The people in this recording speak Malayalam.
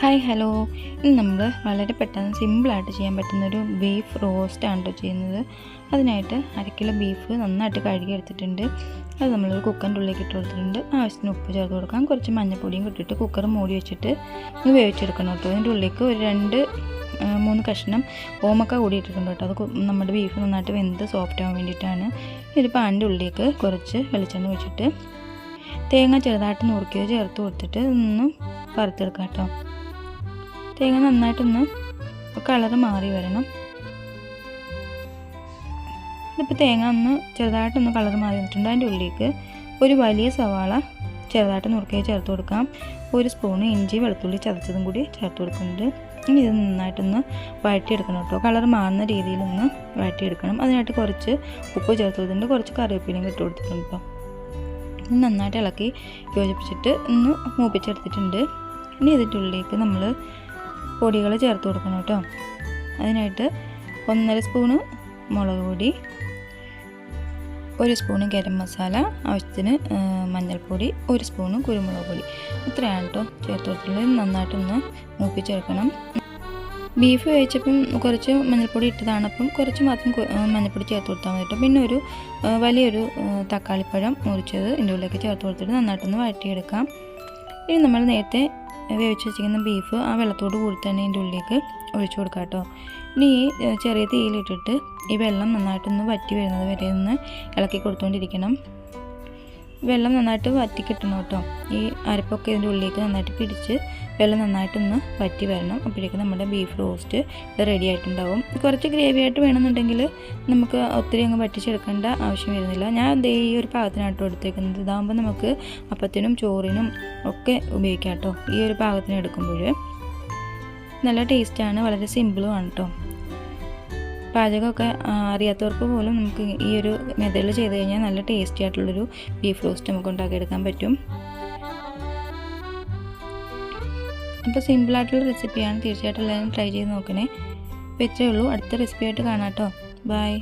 ഹായ് ഹലോ ഇന്ന് നമ്മൾ വളരെ പെട്ടെന്ന് സിമ്പിളായിട്ട് ചെയ്യാൻ പറ്റുന്ന പറ്റുന്നൊരു ബീഫ് റോസ്റ്റാണ് കേട്ടോ ചെയ്യുന്നത്. അതിനായിട്ട് അര കിലോ ബീഫ് നന്നായിട്ട് കഴുകി എടുത്തിട്ടുണ്ട് അത് നമ്മളൊരു കുക്കറിന്റെ ഉള്ളിലേക്ക് ഇട്ട് കൊടുത്തിട്ടുണ്ട്. ആവശ്യത്തിന് ഉപ്പ് ചേർത്ത് കൊടുക്കാം. കുറച്ച് മഞ്ഞപ്പൊടിയും ഇട്ടിട്ട് കുക്കർ മൂടി വെച്ചിട്ട് ഒന്ന് വേവിച്ചെടുക്കണം കേട്ടോ അതിന്റെ ഉള്ളിലേക്ക് ഒരു രണ്ട് മൂന്ന് കഷ്ണം ഓമക്ക കൂടി ഇട്ടിട്ടുണ്ട് കേട്ടോ അത് നമ്മുടെ ബീഫ് നന്നായിട്ട് വെന്ത് സോഫ്റ്റ് ആവാൻ വേണ്ടിയിട്ടാണ്. ഒരു പാനിന്റെ ഉള്ളിലേക്ക് കുറച്ച് വെളിച്ചെണ്ണ വെച്ചിട്ട് തേങ്ങ ചെറുതായിട്ട് നുറുക്കിയത് ചേർത്ത് കൊടുത്തിട്ട് ഒന്ന് വറുത്തെടുക്കാം കേട്ടോ തേങ്ങ നന്നായിട്ടൊന്ന് കളറ് മാറി വരണം. ഇതിപ്പോൾ തേങ്ങ ഒന്ന് ചെറുതായിട്ടൊന്ന് കളർ മാറി വന്നിട്ടുണ്ട്. അതിന്റെ ഉള്ളിലേക്ക് ഒരു വലിയ സവാള ചെറുതായിട്ട് നുറുക്കി ചേർത്ത് കൊടുക്കാം. ഒരു സ്പൂണ് ഇഞ്ചി വെളുത്തുള്ളി ചതച്ചതും കൂടി ചേർത്ത് കൊടുക്കുന്നുണ്ട്. ഇനി ഇത് നന്നായിട്ടൊന്ന് വഴറ്റിയെടുക്കണം കേട്ടോ. കളർ മാറുന്ന രീതിയിലൊന്ന് വഴറ്റിയെടുക്കണം. അതിനായിട്ട് കുറച്ച് ഉപ്പ് ചേർത്ത് കൊടുത്തിട്ടുണ്ട്. കുറച്ച് കറിവേപ്പിലയും ഇട്ട് കൊടുത്തിട്ടുണ്ട് കേട്ടോ. നന്നായിട്ട് ഇളക്കി യോജിപ്പിച്ചിട്ട് ഒന്ന് മൂപ്പിച്ചെടുത്തിട്ടുണ്ട്. ഇനി ഇതിന്റെ ഉള്ളിലേക്ക് നമ്മൾ പൊടികൾ ചേർത്ത് കൊടുക്കണം കേട്ടോ. അതിനായിട്ട് ഒന്നര സ്പൂണ് മുളക് പൊടി ഒരു സ്പൂണ് ഗരം മസാല ആവശ്യത്തിന് മഞ്ഞൾപ്പൊടി ഒരു സ്പൂണ് കുരുമുളക് പൊടി. ഇത്രയാണ് കേട്ടോ ചേർത്ത് കൊടുത്തിട്ടുള്ളത്. നന്നായിട്ടൊന്ന് മൂപ്പിച്ചെടുക്കണം. ബീഫ് കഴിച്ചപ്പം കുറച്ച് മഞ്ഞൾപ്പൊടി ഇട്ടതാണ്. അപ്പം കുറച്ച് മാത്രം മഞ്ഞൾപ്പൊടി ചേർത്ത് കൊടുത്താൽ മതി കേട്ടോ. പിന്നെ ഒരു വലിയൊരു തക്കാളിപ്പഴം മുറിച്ചത് ഇതിന്റെ ഉള്ളിലേക്ക് ചേർത്ത് കൊടുത്തിട്ട് നന്നായിട്ടൊന്ന് വഴറ്റിയെടുക്കാം. ഇനി നമ്മൾ നേരത്തെ വേവിച്ച് വെച്ചിരിക്കുന്ന ബീഫ് ആ വെള്ളത്തോട് കൂടി തന്നെ ഇതിന്റെ ഉള്ളിലേക്ക് ഒഴിച്ചു കൊടുക്കാം കേട്ടോ. ഇനി ഈ ചെറിയ തീയിലിട്ടിട്ട് ഈ വെള്ളം നന്നായിട്ടൊന്ന് വറ്റി വരുന്നത് വരെ ഒന്ന് ഇളക്കി കൊടുത്തുകൊണ്ടിരിക്കണം വെള്ളം നന്നായിട്ട് വറ്റി കിട്ടണം കേട്ടോ. ഈ അരപ്പൊക്കെ ഇതിന്റെ ഉള്ളിലേക്ക് നന്നായിട്ട് പിടിച്ച് വെള്ളം നന്നായിട്ടൊന്ന് വറ്റി വരണം. അപ്പോഴേക്കും നമ്മുടെ ബീഫ് റോസ്റ്റ് റെഡി ആയിട്ടുണ്ടാവും. കുറച്ച് ഗ്രേവി ആയിട്ട് വേണമെന്നുണ്ടെങ്കിൽ നമുക്ക് ഒത്തിരി അങ്ങ് വറ്റിച്ചെടുക്കേണ്ട ആവശ്യം വരുന്നില്ല. ഞാൻ ദേ ഈ ഒരു പാകത്തിനാട്ടോ എടുത്തേക്കുന്നത്. ഇതാകുമ്പോൾ നമുക്ക് അപ്പത്തിനും ചോറിനും ഒക്കെ ഉപയോഗിക്കാം കേട്ടോ. ഈ ഒരു പാകത്തിന് എടുക്കുമ്പോൾ. നല്ല ടേസ്റ്റാണ് വളരെ സിമ്പിളുമാണ് കേട്ടോ. പാചകമൊക്കെ അറിയാത്തവർക്ക് പോലും നമുക്ക് ഈ ഒരു മെത്തേഡിൽ ചെയ്ത് കഴിഞ്ഞാൽ നല്ല ടേസ്റ്റി ആയിട്ടുള്ളൊരു ബീഫ് റോസ്റ്റ് നമുക്ക് ഉണ്ടാക്കിയെടുക്കാൻ പറ്റും. അപ്പോൾ സിമ്പിളായിട്ടുള്ള റെസിപ്പിയാണ് തീർച്ചയായിട്ടും എല്ലാവരും ട്രൈ ചെയ്ത് നോക്കണേ. അപ്പോൾ ഇത്രയേ ഉള്ളൂ. അടുത്ത റെസിപ്പിയായിട്ട് കാണാം കേട്ടോ ബൈ